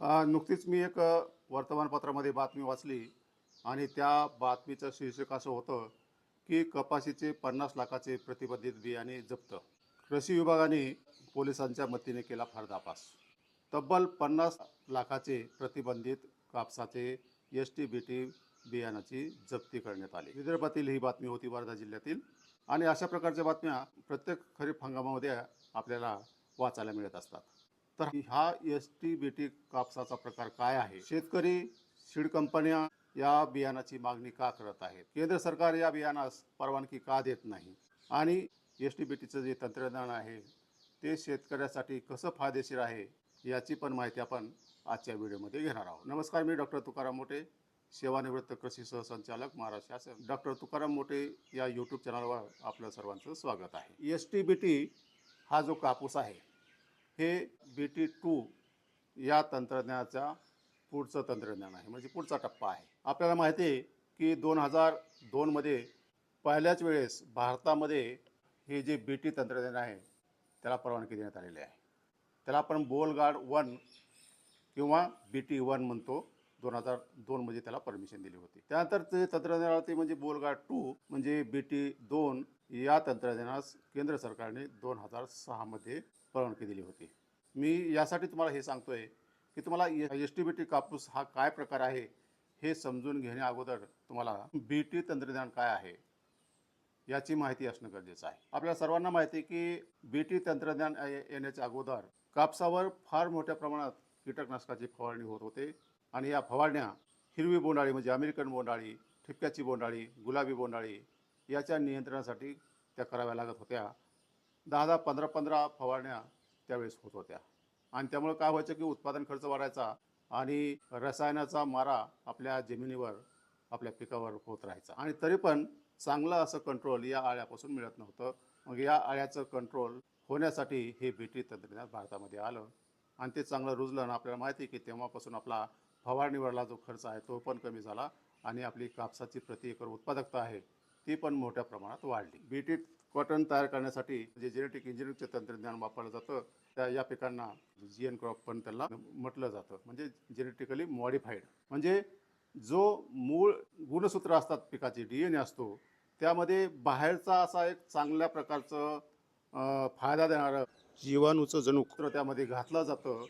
नुकतीच मी एक वर्तमानपत्रामध्ये बातमी वाचली आणि त्या बातमीचं शीर्षक असं होतं की कपाशीचे पन्नास लाखाचे प्रतिबंधित बियाणे जप्त. कृषी विभागाने पोलिसांच्या मदतीने केला फरदापास तब्बल पन्नास लाखाचे प्रतिबंधित कापसाचे एस टी बी टी बियाणाची जप्ती करण्यात आली. विदर्भातील ही बातमी होती वर्धा जिल्ह्यातील. आणि अशा प्रकारच्या बातम्या प्रत्येक खरीप हंगामामध्ये आपल्याला वाचायला मिळत असतात. तर हा एस टी बी टी कापसाचा प्रकार काय आहे? शेतकरी सीड कंपन्या या बियाणाची मागणी का करत आहेत? केंद्र सरकार या बियाणास परवानगी का देत नाही? आणि एस टी बी टीचं जे तंत्रज्ञान आहे ते शेतकऱ्यासाठी कसं फायदेशीर आहे याची पण माहिती आपण आजच्या व्हिडिओमध्ये घेणार आहोत. नमस्कार मी डॉक्टर तुकाराम मोठे सेवानिवृत्त कृषी सहसंचालक महाराष्ट्र शासन. डॉक्टर तुकाराम मोठे या यूट्यूब चॅनलवर आपलं सर्वांचं स्वागत आहे. एस टी बी टी हा जो कापूस आहे हे बी टी टू या तंत्रज्ञानाचा पुढचं तंत्रज्ञान आहे. म्हणजे पुढचा टप्पा आहे. आपल्याला माहिती आहे की दोन हजार दोनमध्ये पहिल्याच वेळेस भारतामध्ये हे जे बी टी तंत्रज्ञान आहे त्याला परवानगी देण्यात आलेली आहे. त्याला आपण बोलगार्ड वन किंवा बी टी वन म्हणतो. दोन हजार दोनमध्ये त्याला परमिशन दिली होती. त्यानंतर ते तंत्रज्ञानावरती म्हणजे बोलगार्ड टू म्हणजे बी टी दोन या तंत्रज्ञानास केंद्र सरकारने दोन हजार सहामध्ये परवानगी दिली होती. मी यासाठी तुम्हाला हे सांगतो आहे की तुम्हाला एस टी बी टी कापूस हा काय प्रकार आहे हे समजून घेण्या अगोदर तुम्हाला बी टी तंत्रज्ञान काय आहे याची माहिती असणं गरजेचं आहे. आपल्या सर्वांना माहिती आहे की बी टी तंत्रज्ञान येण्याच्या अगोदर कापसावर फार मोठ्या प्रमाणात कीटकनाशकाची फवारणी होत होते आणि या फवारण्या हिरवी बोंडाळी म्हणजे अमेरिकन बोंडाळी ठिपक्याची बोंडाळी गुलाबी बोंडाळी याच्या नियंत्रणासाठी त्या कराव्या लागत होत्या. दहा दहा पंधरा पंधरा फवारण्या त्यावेळेस होत होत्या. आणि त्यामुळे काय व्हायचं की उत्पादन खर्च वाढायचा आणि रसायनाचा मारा आपल्या जमिनीवर आपल्या पिकावर होत राहायचा. आणि तरी पण चांगलं असं कंट्रोल या आळ्यापासून मिळत नव्हतं. मग या आळ्याचं कंट्रोल होण्यासाठी हे बीटी तंत्रज्ञान भारतामध्ये आलं. आणि ते चांगलं रुजलं आणि आपल्याला माहिती आहे की तेव्हापासून आपला फवारणीवरला जो खर्च आहे तो पण कमी झाला आणि आपली कापसाची प्रति एकर उत्पादकता आहे ती पण मोठ्या प्रमाणात वाढली. बीटी कॉटन तयार करण्यासाठी जे जेनेटिक इंजिनिअरिंगचं तंत्रज्ञान वापरलं जातं त्या या पिकांना जी एन क्रॉप पण त्याला म्हटलं जातं. म्हणजे जेनेटिकली मॉडिफाईड म्हणजे जो मूळ गुणसूत्र असतात पिकाचे डी एन ए असतो त्यामध्ये बाहेरचा असा एक चांगल्या प्रकारचं फायदा देणारं जीवाणूचं जणूक त्यामध्ये घातलं जातं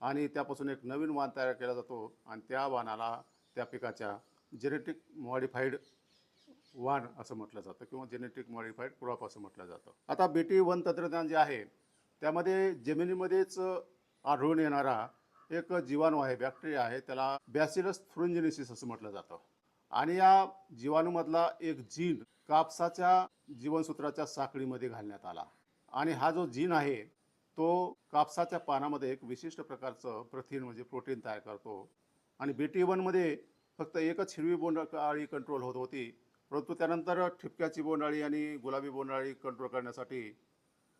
आणि त्यापासून एक नवीन वाण तयार केला जातो आणि त्या वाणाला त्या पिकाच्या जेनेटिक मॉडिफाईड वाण असं म्हटलं जातं किंवा जेनेटिक मॉडिफाईड क्रॉप असं म्हटलं जातं. आता बेटी वन तंत्रज्ञान जे आहे त्यामध्ये जमिनीमध्येच आढळून येणारा एक जीवाणू आहे बॅक्टेरिया आहे त्याला बॅसिलस फ्रुंजिनिसिस असं म्हटलं जातं. आणि या जीवाणूमधला एक जीन कापसाच्या जीवनसूत्राच्या साखळीमध्ये घालण्यात आला. आणि हा जो जीन आहे तो कापसाच्या पानामध्ये एक विशिष्ट प्रकारचं प्रथिन म्हणजे प्रोटीन तयार करतो. आणि बीटी वनमध्ये फक्त एकच हिरवी बोंड काळी कंट्रोल होत होती. परंतु त्यानंतर ठिपक्याची बोंडाळी आणि गुलाबी बोंडाळी कंट्रोल करण्यासाठी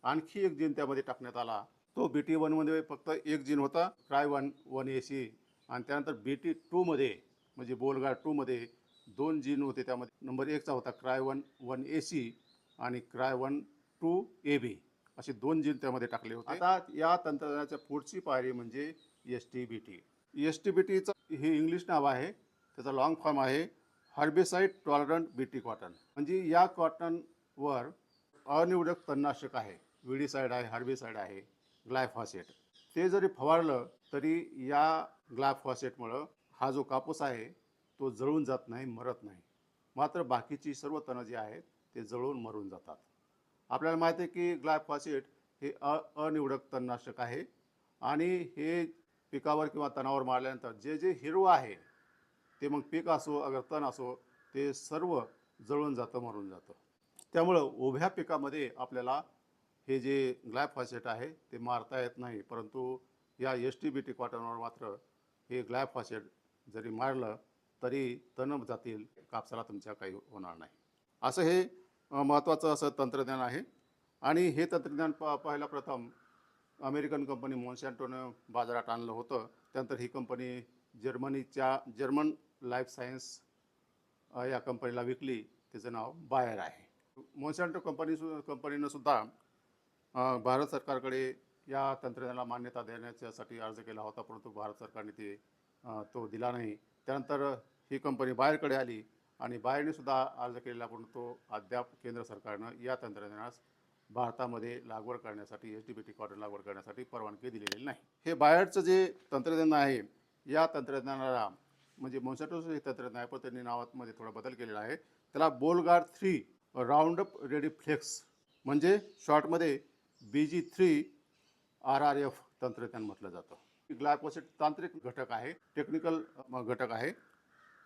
आणखी एक जीन त्यामध्ये टाकण्यात आला. तो बी टी वनमध्ये फक्त एक जीन होता Cry one one A C आणि त्यानंतर बी टी टूमध्ये म्हणजे बोलगार टूमध्ये दोन जीन होते त्यामध्ये. नंबर एकचा होता cry one one A C आणि cry one two A B असे दोन जीन त्यामध्ये टाकले होते. आता या तंत्रज्ञानाच्या पुढची पायरी म्हणजे S T B T S T B टीचं हे इंग्लिश नाव आहे त्याचा लॉंग फॉर्म आहे. Herbicide tolerant B T cotton. म्हणजे या कॉटनवर अनिवडक तणनाशक आहे. विडीसाईड आहे हर्बिसाईड आहे ग्लायफॉसेट. ते जरी फवारलं तरी या ग्लायफॉसेटमुळं हा जो कापूस आहे तो जळून जात नाही मरत नाही. मात्र बाकीची सर्व तणं जी आहेत ते जळून मरून जातात. आपल्याला माहिती आहे की ग्लायफॉसेट हे अ अनिवडक तणनाशक आहे. आणि हे पिकावर किंवा तणावर मारल्यानंतर जे जे हिरवं आहे ते मग पीक असो अगर तण असो ते सर्व जळून जातं मरून जातं. त्यामुळं उभ्या पिकामध्ये आपल्याला हे जे ग्लॅफॉसेट आहे ते मारता येत नाही. परंतु या एस टी बी टी कॉटनवर मात्र हे ग्लॅफॉसेट जरी मारलं तरी तण जातील कापसाला तुमच्या काही होणार नाही. असं हे महत्त्वाचं असं तंत्रज्ञान आहे. आणि हे तंत्रज्ञान प पाहायला प्रथम अमेरिकन कंपनी मॉन्सॅन्टोनं बाजारात आणलं होतं. त्यानंतर ही कंपनी जर्मनीच्या जर्मन लाईफ सायन्स या कंपनीला विकली. त्याचं नाव बायर आहे. मोन्सॅन्टो कंपनी सु कंपनीनं सुद्धा भारत सरकारकडे या तंत्रज्ञानाला मान्यता देण्याच्यासाठी अर्ज केला होता परंतु भारत सरकारने ते तो दिला नाही. त्यानंतर ही कंपनी बाहेरकडे आली आणि बाहेरने सुद्धा अर्ज केलेला परंतु तो अद्याप केंद्र सरकारनं या तंत्रज्ञानास भारतामध्ये लागवड करण्यासाठी H D B T cotton लागवड करण्यासाठी परवानगी दिलेली नाही. हे बाहेरचं जे तंत्रज्ञान आहे या तंत्रज्ञानाला म्हणजे मोन्सॅटोचं हे तंत्रज्ञान आहे पण त्यांनी नावामध्ये थोडा बदल केलेला आहे. त्याला Bollgard three Roundup ready flex म्हणजे शॉर्टमध्ये B G three R R F तंत्रज्ञान म्हटलं जातं. ग्लायकोसेट तांत्रिक घटक आहे टेक्निकल घटक आहे.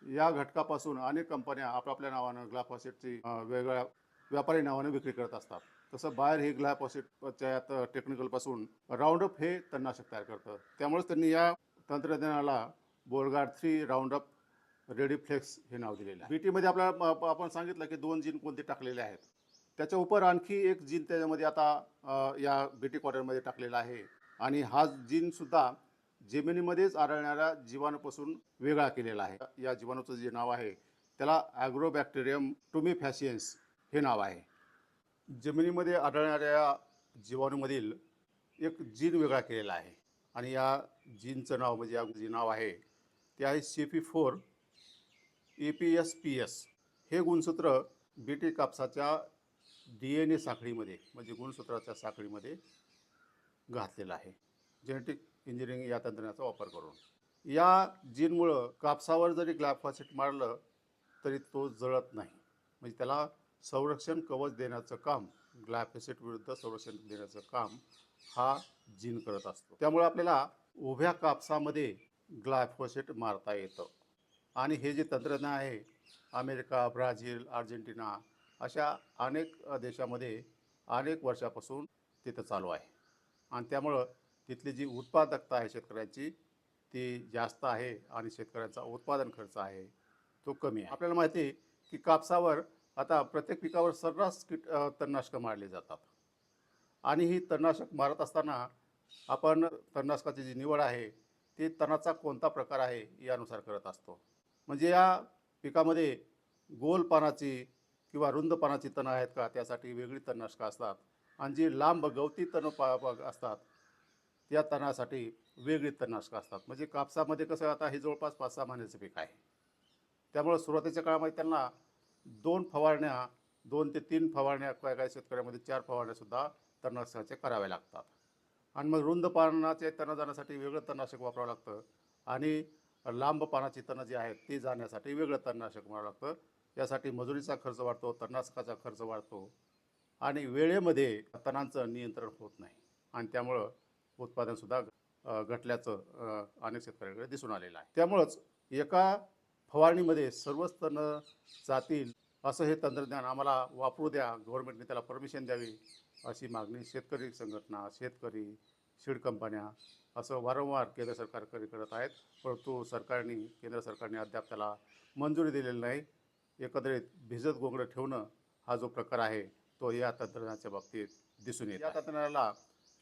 या घटकापासून अनेक कंपन्या आपापल्या नावानं ग्लायफॉसेटची वेगळ्या व्यापारी नावाने विक्री करत असतात. तसं बाहेर हे ग्लायफॉसेटच्या यात टेक्निकलपासून राऊंडअप हे तणनाशक तयार करतं. त्यामुळेच त्यांनी या तंत्रज्ञानाला बोलगार्ड थ्री राऊंडअप रेडीफ्लेक्स हे नाव दिलेलं आहे. बीटीमध्ये आपल्याला प- आपण सांगितलं की दोन जीन कोणते टाकलेले आहेत. त्याच्या उपर आणखी एक जीन त्याच्यामध्ये आता या बी टी क्वार्टरमध्ये टाकलेला आहे. आणि हा जीनसुद्धा जमिनीमध्येच आढळणाऱ्या जीवाणूपासून वेगळा केलेला आहे. या जीवाणूचं जे नाव आहे त्याला ॲग्रोबॅक्टेरियम टुमिफॅसियन्स हे नाव आहे. जमिनीमध्ये आढळणाऱ्या जीवाणूमधील एक जीन वेगळा केलेला आहे. आणि या जीनचं नाव म्हणजे या जे नाव आहे ते आहे C P four A P S P S हे गुणसूत्र बीटी कापसाच्या डी एन ए साखळीमध्ये म्हणजे गुणसूत्राच्या साखळीमध्ये घातलेलं आहे. जेनेटिक इंजिनिअरिंग या तंत्रज्ञानाचा वापर करून. या जीनमुळं कापसावर जरी ग्लायफॉसेट मारलं तरी तो जळत नाही. म्हणजे त्याला संरक्षण कवच देण्याचं काम ग्लायफोसेट विरुद्ध संरक्षण देण्याचं काम हा जीन करत असतो. त्यामुळे आपल्याला उभ्या कापसामध्ये ग्लायफोसेट मारता येतं. आणि हे जे तंत्रज्ञान आहे अमेरिका ब्राझील अर्जेंटिना अशा अनेक देशामध्ये अनेक वर्षापासून तिथं चालू आहे. आणि त्यामुळं तिथली जी उत्पादकता आहे शेतकऱ्याची ती जास्त आहे आणि शेतकऱ्यांचा उत्पादन खर्च आहे तो कमी आहे. आपल्याला माहिती आहे की कापसावर आता प्रत्येक पिकावर सर्रास कीट तणनाशकं मारली जातात. आणि ही तणनाशक मारत असताना आपण तणनाशकाची जी निवड आहे ते तणाचा कोणता प्रकार आहे यानुसार करत असतो. म्हणजे या पिकामध्ये गोल पानाची किंवा रुंद पानाची तणं आहेत का त्यासाठी वेगळी तणनाशकं असतात आणि जी लांब गवती तणं पा असतात त्या तणासाठी वेगळी तणनाशकं असतात. म्हणजे कापसामध्ये कसं आता हे जवळपास पाच सहा महिन्याचं पीक आहे. त्यामुळं सुरुवातीच्या काळामध्ये त्यांना दोन फवारण्या दोन ते तीन फवारण्या काय काय शेतकऱ्यामध्ये चार फवारण्यासुद्धा तणनाशकाचे कराव्या लागतात. आणि मग रुंद पानाचे तणं जाण्यासाठी वेगळं तणनाशक वापरावं लागतं. आणि लांब पानाची तणं जी आहेत ती जाण्यासाठी वेगळं तणनाशक वापरावं लागतं. यासाठी मजुरीचा खर्च वाढतो तणनाशकाचा खर्च वाढतो. आणि वेळेमध्ये तणांचं नियंत्रण होत नाही. आणि त्यामुळं उत्पादनसुद्धा घटल्याचं अनेक शेतकऱ्यांकडे दिसून आलेलं आहे. त्यामुळंच एका फवारणीमध्ये सर्वच तणं जातील असं हे तंत्रज्ञान आम्हाला वापरू द्या. गव्हर्नमेंटने त्याला परमिशन द्यावी अशी मागणी शेतकरी संघटना शेतकरी सीड कंपन्या असं वारंवार केंद्र सरकारकडे करत आहेत. परंतु सरकारने केंद्र सरकारने अद्याप त्याला मंजुरी दिलेली नाही. एकंदरीत भिजत गोंगडं ठेवणं हा जो प्रकार आहे तो या तंत्रज्ञानाच्या बाबतीत दिसून येतो या तंत्रज्ञानाला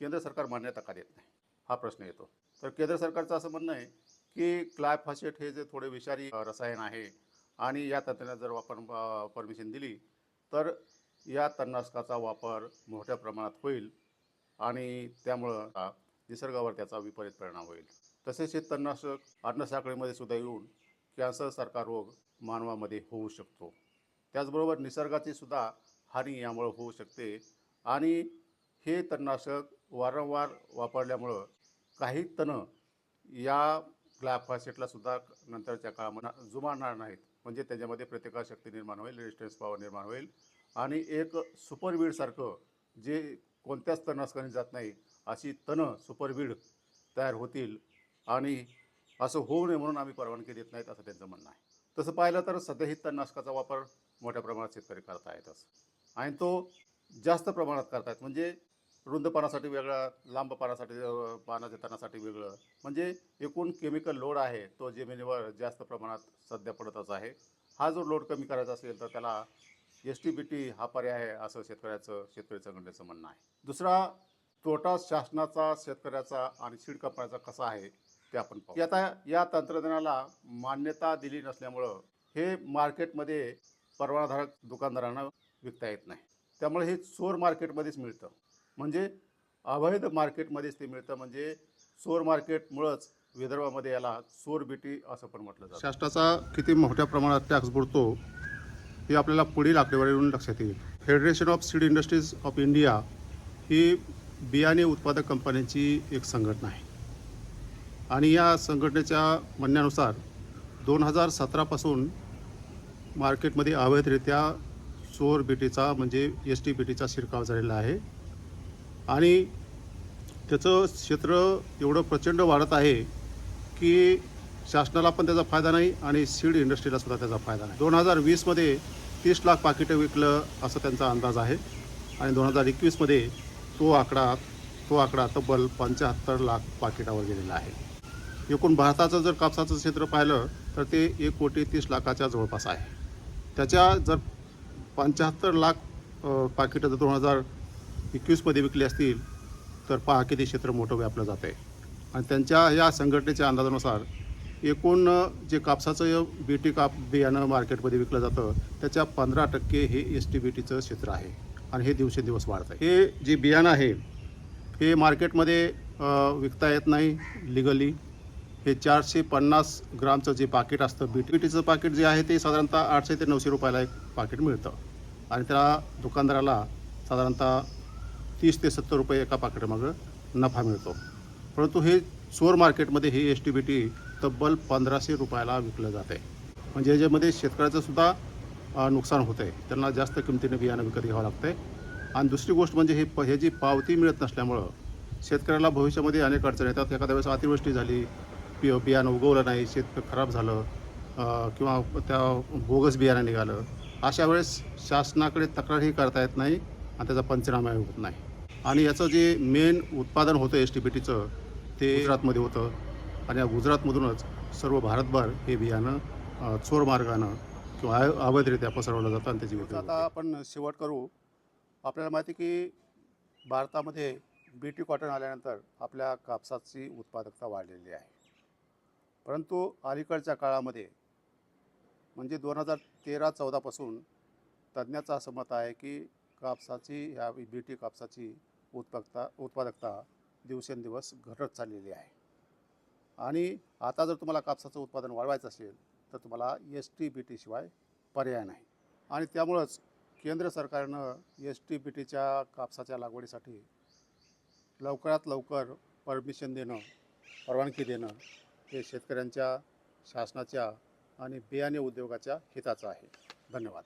केंद्र सरकार मान्यता का देत नाही? हा प्रश्न येतो. तर केंद्र सरकारचं असं म्हणणं आहे की क्लायफॉसेट हे जे थोडे विषारी रसायन आहे आणि या तंत्रज्ञानात जर आपण परमिशन दिली तर या तणनाशकाचा वापर मोठ्या प्रमाणात होईल आणि त्यामुळं निसर्गावर त्याचा विपरीत परिणाम होईल. तसेच हे तणनाशक अन्नसाखळीमध्ये सुद्धा येऊन कॅन्सरसारखा रोग मानवामध्ये होऊ शकतो. त्याचबरोबर निसर्गाची सुद्धा हानी यामुळं होऊ शकते आणि हे तणनाशक वारंवार वापरल्यामुळं काही तणं या ग्लायफॉसेटला सुद्धा नंतरच्या काळामध्ये जुमानणार नाहीत. म्हणजे त्याच्यामध्ये प्रतिकारशक्ती निर्माण होईल रेजिस्टन्स पॉवर निर्माण होईल. आणि एक सुपरवीडसारखं जे कोणत्याच तणनाशकाने जात नाही अशी तणं सुपरवीड तयार होतील. आणि असं होऊ नये म्हणून आम्ही परवानगी देत नाहीत असं त्यांचं म्हणणं आहे. तसं पाहिलं तर सध्याही तणनाशकाचा वापर मोठ्या प्रमाणात शेतकरी करतायतच. आणि तो जास्त प्रमाणात करतायत. म्हणजे रुंद पानासाठी वेगळा लांब पानासाठी पानाच्या तणासाठी वेगळं. म्हणजे एकूण केमिकल लोड आहे तो जमिनीवर जास्त प्रमाणात सध्या पडतच आहे. हा जो लोड कमी करायचा असेल तर त्याला एस टी बी टी हा पर्याय आहे असं शेतकऱ्याचं शेतकरी संघटनेचं म्हणणं आहे. दुसरा तोटा शासनाचा शेतकऱ्याचा आणि सीड कंपन्याचा कसा आहे ते आपण पाहू. आता या तंत्रज्ञानाला मान्यता दिली नसल्यामुळं हे मार्केटमध्ये परवानाधारक दुकानदारांना विकता येत नाही. त्यामुळे हे चोर मार्केटमध्येच मिळतं. म्हणजे अवैध मार्केटमध्येच ते मिळतं. म्हणजे चोर मार्केटमुळंच विदर्भामध्ये याला चोर बेटी असं पण म्हटलं जातं. शासनाचा किती मोठ्या प्रमाणात टॅक्स बुडतो हे आपल्याला पुढील आकडेवारीवरून लक्षात येईल. Federation of Seed Industries of India ही बियाणे उत्पादक कंपन्यांची एक संघटना आहे. आणि या संघटनेच्या म्हणण्यानुसार दोन हजार सतरापासून मार्केटमध्ये अवैधरित्या चोर बेटीचा म्हणजे एस टी बेटीचा शिरकाव झालेला आहे. आणि त्याचं क्षेत्र एवढं प्रचंड वाढत आहे की शासनाला पण त्याचा फायदा नाही आणि सीड इंडस्ट्रीला सुद्धा त्याचा फायदा नाही. दोन हजार वीसमध्ये तीस लाख पाकिटं विकलं असं त्यांचा अंदाज आहे आणि दोन हजार एकवीसमध्ये तो आकडा तो आकडा तब्बल पंच्याहत्तर लाख पाकिटावर गेलेला आहे. एकूण भारताचं जर कापसाचं क्षेत्र पाहिलं तर ते एक कोटी तीस लाखाच्या जवळपास आहे. त्याच्या जर पंच्याहत्तर लाख पाकिटं जर दोन हजार एकवीसमध्ये विकली असतील तर पहा किती क्षेत्र मोठं व्यापलं जातं आहे आणि त्यांच्या या संघटनेच्या अंदाजानुसार एकूण जे कापसाचं बी टी काप बियाणं मार्केटमध्ये विकलं जातं त्याच्या पंधरा टक्के हे एस टी बी टीचं क्षेत्र आहे. आणि हे दिवसेंदिवस वाढतं आहे हे जे बियाणं आहे हे मार्केटमध्ये विकता येत नाही लिगली. हे चारशे पन्नास ग्रामचं जे पाकिट असतं बी टी टीचं पाकिट जे आहे ते साधारणतः आठशे ते नऊशे रुपयाला एक पाकिट मिळतं. आणि त्या दुकानदाराला साधारणतः तीस ते सत्तर रुपये एका पाकिटामागं नफा मिळतो. परंतु हे चोर मार्केटमध्ये हे एस टी बी टी तब्बल पंधराशे रुपयाला विकलं जाते. म्हणजे याच्यामध्ये शेतकऱ्याचं सुद्धा नुकसान होतं आहे त्यांना जास्त किमतीने बियाणं विकत घ्यावं लागतं आहे आणि दुसरी गोष्ट म्हणजे हे प ह्याची पावती मिळत नसल्यामुळं शेतकऱ्याला भविष्यामध्ये अनेक अडचणी येतात. एखाद्या वेळेस अतिवृष्टी झाली पि बियाणं उगवलं नाही शेत खराब झालं किंवा त्या बोगस बियाणं निघालं अशा वेळेस शासनाकडे तक्रारही करता येत नाही आणि त्याचा पंचनामाही होत नाही. आणि याचं जे मेन उत्पादन होतं एस टी बी टीचं ते गुजरातमध्ये होतं. आणि या गुजरातमधूनच सर्व भारतभर हे बियाणं चोर मार्गानं किंवा अवैधरित्या पसरवलं जातं आणि त्याची विक्री आता आपण शेवट करू. आपल्याला माहिती की भारतामध्ये बी टी कॉटन आल्यानंतर आपल्या कापसाची उत्पादकता वाढलेली आहे. परंतु अलीकडच्या काळामध्ये म्हणजे दोन हजार तेरा चौदापासून तज्ज्ञाचं असं मत आहे की कापसाची ह्या बी टी कापसाची उत्पादकता उत्पादकता दिवसेंदिवस घटत चाललेली आहे. आणि आता जर तुम्हाला कापसाचं उत्पादन वाढवायचं असेल तर तुम्हाला एस टी बी टीशिवाय पर्याय नाही. आणि त्यामुळंच केंद्र सरकारनं एस टी बी टीच्या कापसाच्या लागवडीसाठी लवकरात लवकर परमिशन देणं परवानगी देणं हे शेतकऱ्यांच्या शासनाच्या आणि बियाणे उद्योगाच्या हिताचं आहे. धन्यवाद.